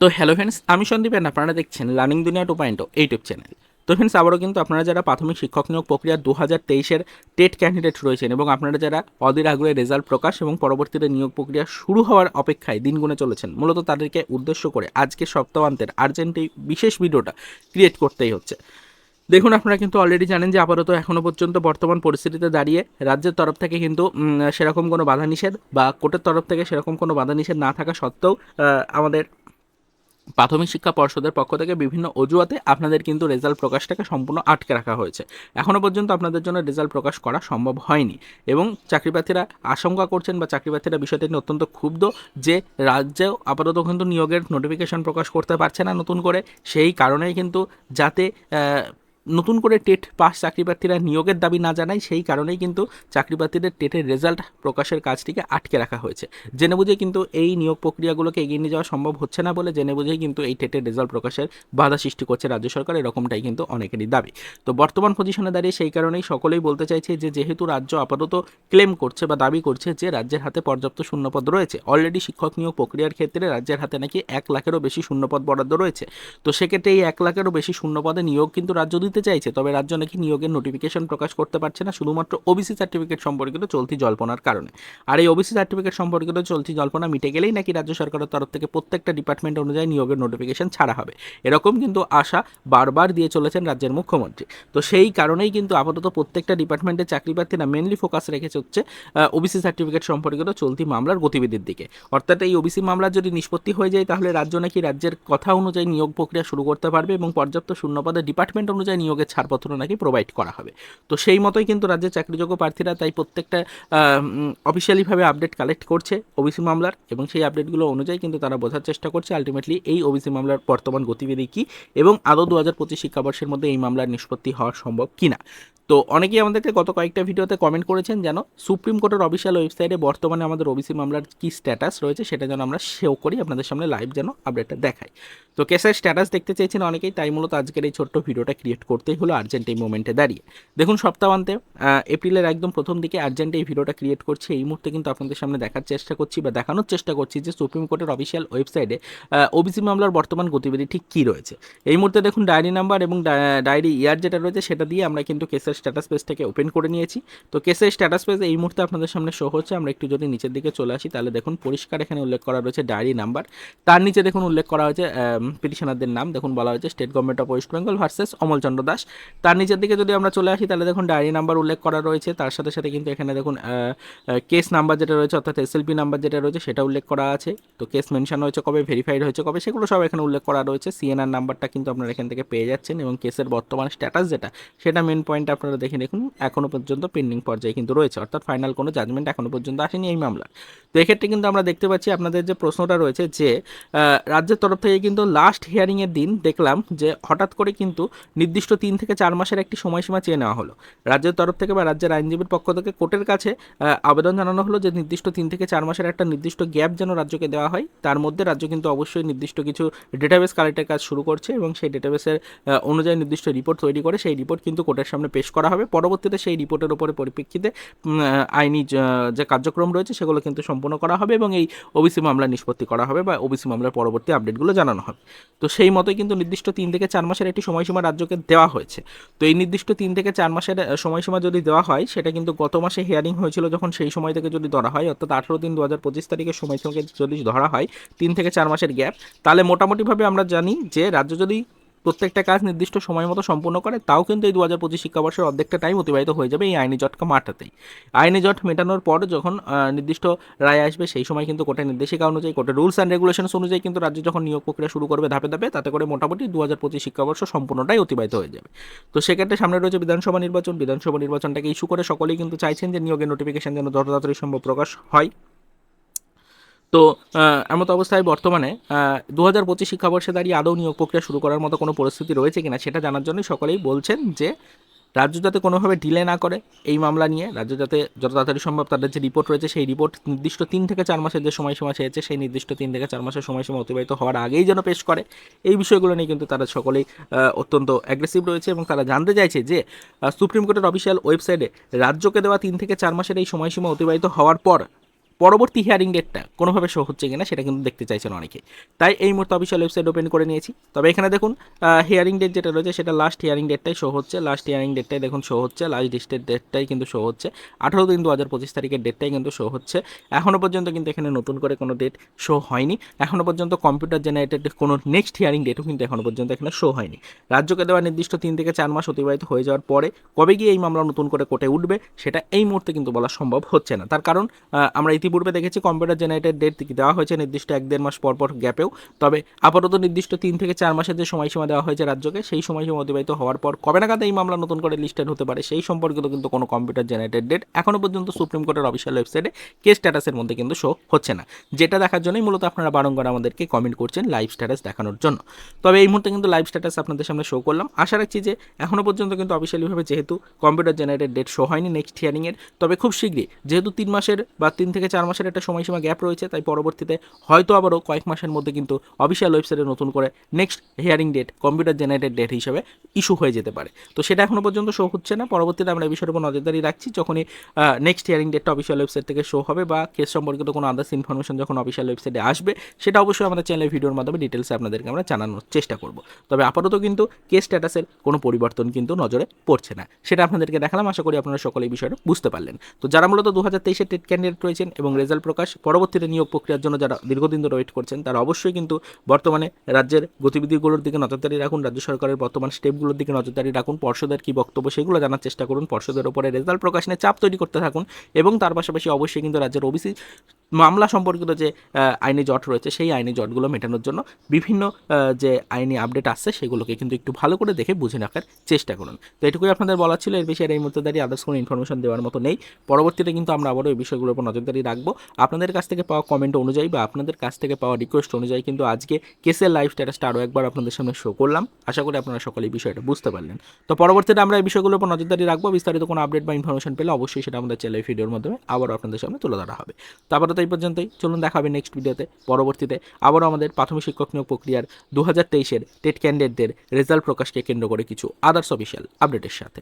তো hello friends আমি Sandeep and আপনারা দেখছেন learning Duniya two point YouTube channel তো ফ্রেন্ডস আবারও কিন্তু আপনারা যারা প্রাথমিক শিক্ষক নিয়োগ প্রক্রিয়া দু হাজার তেইশের টেট ক্যান্ডিডেট রয়েছেন এবং আপনারা যারা অধীর আগ্রহে রেজাল্ট প্রকাশ এবং পরবর্তীতে নিয়োগ প্রক্রিয়া শুরু হওয়ার অপেক্ষায় দিন গুনে চলেছেন, মূলত তাদেরকে উদ্দেশ্য করে আজকে সপ্তাহান্তের আর্জেন্ট এই বিশেষ ভিডিওটা ক্রিয়েট করতেই হচ্ছে। দেখুন, আপনারা কিন্তু অলরেডি জানেন যে আপাতত এখনও পর্যন্ত বর্তমান পরিস্থিতিতে দাঁড়িয়ে রাজ্যের তরফ থেকে কিন্তু সেরকম কোনো বাধা নিষেধ বা কোর্টের তরফ থেকে সেরকম কোনো বাধা নিষেধ না থাকা সত্ত্বেও আমাদের প্রাথমিক শিক্ষা পর্ষদের পক্ষ থেকে বিভিন্ন অজুহাতে আপনাদের কিন্তু রেজাল্ট প্রকাশটাকে সম্পূর্ণ আটকে রাখা হয়েছে। এখনও পর্যন্ত আপনাদের জন্য রেজাল্ট প্রকাশ করা সম্ভব হয়নি এবং চাকরিপ্রার্থীরা আশঙ্কা করছেন বা চাকরিপ্রার্থীরা বিষয়টি নিয়ে অত্যন্ত ক্ষুব্ধ যে রাজ্যেও আপাতত কিন্তু নিয়োগের নোটিফিকেশন প্রকাশ করতে পারছে না নতুন করে। সেই কারণেই কিন্তু যাতে নতুন করে টেট পাস চাকরিপ্রার্থীরা নিয়োগের দাবি না জানায়, সেই কারণেই কিন্তু চাকরিপ্রার্থীদের টেটের রেজাল্ট প্রকাশের কাজটিকে আটকে রাখা হয়েছে। জেনে বুঝে কিন্তু এই নিয়োগ প্রক্রিয়াগুলোকে এগিয়ে নিয়ে যাওয়া সম্ভব হচ্ছে না বলে জেনে বুঝেই কিন্তু এই টেটের রেজাল্ট প্রকাশের বাধা সৃষ্টি করছে রাজ্য সরকার, এরকমটাই কিন্তু অনেকেরই দাবি। তো বর্তমান পজিশনে দাঁড়িয়ে সেই কারণেই সকলেই বলতে চাইছে যে, যেহেতু রাজ্য আপাতত ক্লেম করছে বা দাবি করছে যে, রাজ্যের হাতে পর্যাপ্ত শূন্যপদ রয়েছে, অলরেডি শিক্ষক নিয়োগ প্রক্রিয়ার ক্ষেত্রে রাজ্যের হাতে নাকি এক লাখেরও বেশি শূন্যপদ বরাদ্দ রয়েছে। তো সেক্ষেত্রে এই এক লাখেরও বেশি শূন্যপদে নিয়োগ কিন্তু রাজ্য দিতে চাইছে, তবে রাজ্য নাকি নিয়োগের নোটিফিকেশন প্রকাশ করতে পারছে না, শুধুমাত্র ওবিসি সার্টিফিকেট সম্পর্কিত চলতি জল্পনার কারণে। আর এই ওবিসি সার্টিফিকেট সম্পর্কিত চলতি জল্পনা মিটে গেলেই নাকি রাজ্য সরকারের তরফ থেকে প্রত্যেকটা ডিপার্টমেন্ট অনুযায়ী নিয়োগের নোটিফিকেশন ছাড়া হবে। এরকম কিন্তু আশা বারবার দিয়ে চলেছেন রাজ্যের মুখ্যমন্ত্রী। তো সেই কারণেই কিন্তু আপাতত প্রত্যেকটা ডিপার্টমেন্টের চাকরি প্রার্থীরা মেনলি ফোকাস রেখেছে হচ্ছে ওবিসি সার্টিফিকেট সম্পর্কিত চলতি মামলার গতিবিধির দিকে। অর্থাৎ এই ওবিসি মামলা যদি নিষ্পত্তি হয়ে যায়, তাহলে রাজ্য নাকি রাজ্যের কথা অনুযায়ী নিয়োগ প্রক্রিয়া শুরু করতে পারবে এবং পর্যাপ্ত শূন্যপদে ডিপার্টমেন্ট অনুযায়ী নিয়োগের ছাড়পত্র নাকি প্রোভাইড করা হবে। তো সেই মতোই কিন্তু রাজ্যের চাকরিযোগ্য প্রার্থীরা তাই প্রত্যেকটা অফিসিয়ালিভাবে আপডেট কালেক্ট করছে ওবিসি মামলার এবং সেই আপডেটগুলো অনুযায়ী কিন্তু তারা বোঝার চেষ্টা করছে আলটিমেটলি এই ওবিসি মামলার বর্তমান গতিবিধি কী এবং আদৌ দু হাজার পঁচিশ শিক্ষাবর্ষের মধ্যে এই মামলার নিষ্পত্তি হওয়া সম্ভব কিনা। তো অনেকেই আমাদেরকে গত কয়েকটা ভিডিওতে কমেন্ট করেছেন যেন সুপ্রিম কোর্টের অফিসিয়াল ওয়েবসাইটে বর্তমানে আমাদের ওবিসি মামলার কী স্ট্যাটাস রয়েছে সেটা যেন আমরা সেও করি, আপনাদের সামনে লাইভ যেন আপডেটটা দেখাই। তো কেসের স্ট্যাটাস দেখতে চেয়েছেন অনেকেই, তাই মূলত আজকের এই ছোট্ট ভিডিওটা ক্রিয়েট করতেই হলো আর্জেন্ট এই মোমেন্টে দাঁড়িয়ে। দেখুন সপ্তাহান্তে এপ্রিলের একদম প্রথম দিকে আর্জেন্ট এই ভিডিওটা ক্রিয়েট করছি। এই মুহূর্তে কিন্তু আপনাদের সামনে দেখার চেষ্টা করছি বা দেখানোর চেষ্টা করছি যে সুপ্রিম কোর্টের অফিসিয়াল ওয়েবসাইটে ওবিসি মামলার বর্তমান গতিবিধি ঠিক কী রয়েছে। এই মুহূর্তে দেখুন ডায়েরি নাম্বার এবং ডায়েরি ইয়ার যেটা রয়েছে সেটা দিয়ে আমরা কিন্তু কেসের স্ট্যাটাস পেজটাকে ওপেন করে নিয়েছি। তো কেসের স্ট্যাটাস পেজ এই মুহূর্তে আপনাদের সামনে শো হচ্ছে। আমরা একটু যদি নিচের দিকে চলে আসি, তাহলে দেখুন পরিষ্কার এখানে উল্লেখ করা রয়েছে ডায়েরি নাম্বার তার নিচে দেখুন উল্লেখ করা হয়েছে পিটিশনারদের নাম। দেখুন বলা হয়েছে state government of West Bengal versus Amalchandra Das তার নিচের দিকে যদি আমরা চলে আসি, তাহলে দেখুন ডায়েরি নাম্বার উল্লেখ করা রয়েছে। তার সাথে সাথে কিন্তু এখানে দেখুন কেস নাম্বার যেটা রয়েছে, অর্থাৎ এসএলপি নাম্বার যেটা রয়েছে, সেটা উল্লেখ করা আছে। তো কেস মেনশন হয়েছে কবে ভেরিফাইড হয়েছে কবে, সেগুলো সব এখানে উল্লেখ করা রয়েছে। সিএনআর নাম্বারটা কিন্তু আপনারা এখান থেকে পেয়ে যাচ্ছেন এবং কেসের বর্তমান স্ট্যাটাস যেটা, সেটা মেন পয়েন্ট আপনারা দেখে দেখুন এখনও পর্যন্ত পেন্ডিং পর্যায়ে কিন্তু রয়েছে। অর্থাৎ ফাইনাল কোনো জাজমেন্ট এখনও পর্যন্ত আসেনি এই মামলা তো এক্ষেত্রে কিন্তু আমরা দেখতে পাচ্ছি, আপনাদের যে প্রশ্নটা রয়েছে যে রাজ্যের তরফ থেকে কিন্তু লাস্ট হিয়ারিংয়ের দিন দেখলাম যে, হঠাৎ করে কিন্তু নির্দিষ্ট তিন থেকে চার মাসের একটি সময়সীমা চেয়ে নেওয়া হলো। রাজ্যের তরফ থেকে বা রাজ্যের আইনজীবীর পক্ষ থেকে কোর্টের কাছে আবেদন জানানো হলো যে নির্দিষ্ট তিন থেকে চার মাসের একটা নির্দিষ্ট গ্যাপ যেন রাজ্যকে দেওয়া হয়। তার মধ্যে রাজ্য কিন্তু অবশ্যই নির্দিষ্ট কিছু ডেটাবেস কালেক্টের কাজ শুরু করছে এবং সেই ডেটাবেসের অনুযায়ী নির্দিষ্ট রিপোর্ট তৈরি করে সেই রিপোর্ট কিন্তু কোর্টের সামনে পেশ করা হবে। পরবর্তীতে সেই রিপোর্টের উপরে পরিপ্রেক্ষিতে আইনি যে- যে কার্যক্রম রয়েছে সেগুলো কিন্তু সম্পূর্ণ করা হবে এবং এই ওবিসি মামলা নিষ্পত্তি করা হবে বা ওবিসি মামলার পরবর্তী আপডেটগুলো জানানো হবে। তো সেই মতোই কিন্তু নির্দিষ্ট তিন থেকে চার মাসের একটি সময়সীমা রাজ্যকে দেওয়া হয়েছে। তো এই নির্দিষ্ট তিন থেকে চার মাসের সময়সীমা যদি দেওয়া হয়, সেটা কিন্তু গত মাসে হিয়ারিং হয়েছিল যখন সেই সময় থেকে যদি ধরা হয়, অর্থাৎ আঠেরো দিন দু হাজার পঁচিশ তারিখের সময় থেকে যদি ধরা হয়, তিন থেকে চার মাসের গ্যাপ তাহলে মোটামুটিভাবে আমরা জানি যে রাজ্য যদি প্রত্যেকটা কাজ নির্দিষ্ট সময় মতো সম্পূর্ণ করে, তাও কিন্তু এই দু হাজার পঁচিশ শিক্ষাবর্ষের অর্ধেকটা টাইম অতিবাহিত হয়ে যাবে এই আইনি জটকে মাটাতেই আইনি জট মেটানোর পর যখন নির্দিষ্ট রায় আসবে, সেই সময় কিন্তু কোর্টের নির্দেশিকা অনুযায়ী, কোর্টের রুলস অ্যান্ড রেগুলেশনস অনুযায়ী কিন্তু রাজ্য যখন নিয়োগ প্রক্রিয়া শুরু করবে ধাপে ধাপে, তাতে করে মোটামুটি দু হাজার পঁচিশ শিক্ষাবর্ষ সম্পূর্ণটাই অতিবাহিত হয়ে যাবে। তো সেক্ষেত্রে সামনে রয়েছে বিধানসভা নির্বাচন। বিধানসভা নির্বাচনটাকে ইস্যু করে সকলেই কিন্তু চাইছেন যে নিয়োগের নোটিফিকেশন যেন যত তাড়াতাড়ি সম্ভব প্রকাশ হয়। তো এমত অবস্থায় বর্তমানে দু হাজার পঁচিশ শিক্ষাবর্ষে দাঁড়িয়ে আদৌ নিয়োগ প্রক্রিয়া শুরু করার মতো কোনো পরিস্থিতি রয়েছে কিনা সেটা জানার জন্যই সকলেই বলছেন যে, রাজ্য যাতে কোনোভাবে ডিলে না করে এই মামলা নিয়ে, রাজ্য যাতে যত তাড়াতাড়ি সম্ভব তাদের যে রিপোর্ট রয়েছে সেই রিপোর্ট নির্দিষ্ট তিন থেকে চার মাসের যে সময়সীমা চেয়েছে সেই নির্দিষ্ট তিন থেকে চার মাসের সময়সীমা অতিবাহিত হওয়ার আগেই যেন পেশ করে। এই বিষয়গুলো নিয়ে কিন্তু তারা সকলেই অত্যন্ত অ্যাগ্রেসিভ রয়েছে এবং তারা জানতে চাইছে যে সুপ্রিম কোর্টের অফিসিয়াল ওয়েবসাইটে রাজ্যকে দেওয়া তিন থেকে চার মাসের এই সময়সীমা অতিবাহিত হওয়ার পর পরবর্তী হিয়ারিং ডেটটা কোনোভাবে শো হচ্ছে কিনা সেটা কিন্তু দেখতে চাইছেন অনেকে। তাই এই মুহূর্তে অফিসিয়াল ওয়েবসাইট ওপেন করে নিয়েছি। তবে এখানে দেখুন হিয়ারিং ডেট যেটা রয়েছে সেটা লাস্ট হিয়ারিং ডেটটাই শো হচ্ছে। লাস্ট হিয়ারিং ডেটটাই দেখুন শো হচ্ছে। লাস্ট ডিস্টের ডেটটাই কিন্তু শো হচ্ছে। আঠারো দিন দু হাজার পঁচিশ তারিখের ডেটটাই কিন্তু শো হচ্ছে। এখনও পর্যন্ত কিন্তু এখানে নতুন করে কোনো ডেট শো হয়নি। এখনও পর্যন্ত কম্পিউটার জেনারেটেড কোনো নেক্সট হিয়ারিং ডেটও কিন্তু এখনও পর্যন্ত এখানে শো হয়নি। রাজ্যকে দেওয়া নির্দিষ্ট তিন থেকে চার মাস অতিবাহিত হয়ে যাওয়ার পরে কবে গিয়ে এই মামলা নতুন করে কোর্টে উঠবে, সেটা এই মুহূর্তে কিন্তু বলা সম্ভব হচ্ছে না। তার কারণ আমরা ইতিপূর্বে দেখেছি কম্পিউটার জেনারেটেড ডেট দেওয়া হয়েছে নির্দিষ্ট এক দেড় মাস পর পর গ্যাপেও তবে আপাতত নির্দিষ্ট তিন থেকে চার মাসের যে সময়সীমা দেওয়া হয়েছে রাজ্যকে, সেই সময়সীমা অতিবাহিত হওয়ার পর কবে নাগাদ এই মামলা নতুন করে লিস্টেড হতে পারে সেই সম্পর্কিত কিন্তু কোনো কম্পিউটার জেনারেটেড ডেট এখনও পর্যন্ত সুপ্রিম কোর্টের অফিসিয়াল ওয়েবসাইটে কেস স্ট্যাটাসের মধ্যে কিন্তু শো হচ্ছে না। যেটা দেখার জন্যই মূলত আপনারা বারংবার আমাদেরকে কমেন্ট করছেন লাইভ স্ট্যাটাস দেখানোর জন্য। তবে এই মুহূর্তে কিন্তু লাইভ স্ট্যাটাস আপনাদের সামনে শো করলাম। আশা রাখছি যে এখনও পর্যন্ত কিন্তু অফিসিয়ালিভাবে যেহেতু কম্পিউটার জেনারেটেড ডেট শো হয়নি নেক্সট হিয়ারিংয়ের তবে খুব শীঘ্রই, যেহেতু তিন মাসের বা তিন থেকে চার মাসের একটা সময়সীমা গ্যাপ রয়েছে, তাই পরবর্তীতে হয়তো আবারও কয়েক মাসের মধ্যে কিন্তু অফিসিয়াল ওয়েবসাইটে নতুন করে next hearing date, computer generated date হিসেবে ইস্যু হয়ে যেতে পারে। তো সেটা এখনও পর্যন্ত শো হচ্ছে না, পরবর্তীতে আমরা এই বিষয়ের উপর নজরদারি রাখছি, যখনই নেক্সট হিয়ারিং ডেটটা অফিসিয়াল ওয়েবসাইট থেকে শো হবে বা কেস সম্পর্কিত কোনো আদার্স ইনফরমেশন যখন অফিসিয়াল ওয়েবসাইটে আসবে, সেটা অবশ্যই আমাদের চ্যানেলের ভিডিওর মাধ্যমে ডিটেলসে আপনাদেরকে আমরা জানানোর চেষ্টা করব। তবে আপাতত কিন্তু কেস স্ট্যাটাসের কোনো পরিবর্তন কিন্তু নজরে পড়ছে না। সেটা আপনাদেরকে দেখালাম, আশা করি আপনারা সকলে এই বিষয়টা বুঝতে পারলেন। তো যারা মূলত দু হাজার তেইশে টেট ক্যান্ডিডেট রয়েছেন এবং রেজাল্ট প্রকাশ পরবর্তীতে নিয়োগ প্রক্রিয়ার জন্য যারা দীর্ঘদিন ধরে ওয়েট করছেন, তারা অবশ্যই কিন্তু বর্তমানে রাজ্যের গতিবিধিগুলোর দিকে নজরদারি রাখুন, রাজ্য সরকারের বর্তমান স্টেপগুলোর দিকে নজরদারি রাখুন, পর্ষদের কী বক্তব্য সেগুলো জানার চেষ্টা করুন, পর্ষদের ওপরে রেজাল্ট প্রকাশ নিয়ে চাপ তৈরি করতে থাকুন এবং তার পাশাপাশি অবশ্যই কিন্তু রাজ্যের ওবিসি মামলা সম্পর্কিত যে আইনি জট রয়েছে, সেই আইনি জটগুলো মেটানোর জন্য বিভিন্ন যে আইনি আপডেট আসছে, সেগুলোকে কিন্তু একটু ভালো করে দেখে বুঝে রাখার চেষ্টা করুন। তো এটুকুই আপনাদের বলা ছিল, এর বিষয়ে এই মুহূর্তে দাঁড়িয়ে আদার্স কোনো ইনফরমেশন দেওয়ার মতো নেই। পরবর্তীতে কিন্তু আমরা আবারও এই বিষয়গুলোর উপর নজরদারি রাখব। আপনাদের কাছ থেকে পাওয়া কমেন্ট অনুযায়ী বা আপনাদের কাছ থেকে পাওয়া রিকোয়েস্ট অনুযায়ী কিন্তু আজকে কেসের লাইভ স্ট্যাটাসটা আরও একবার আপনাদের সামনে শো করলাম। আশা করি আপনারা সকলে এই বিষয়টা বুঝতে পারলেন। তো পরবর্তীতে আমরা এই বিষয়গুলোর উপর নজরদারি রাখব। বিস্তারিত কোনো আপডেট বা ইনফরমেশন পেলে অবশ্যই সেটা আমাদের চ্যানেল ভিডিওর মাধ্যমে আবারও আপনাদের সামনে তুলে ধরা হবে। তারপরে এই পর্যন্তই। চলুন দেখা হবে নেক্সট ভিডিওতে পরবর্তীতে আবারও আমাদের প্রাথমিক শিক্ষক নিয়োগ প্রক্রিয়ার দু হাজার তেইশের টেট ক্যান্ডিডেটদের রেজাল্ট প্রকাশকে কেন্দ্র করে কিছু আদার্স অফিসিয়াল আপডেটের সাথে।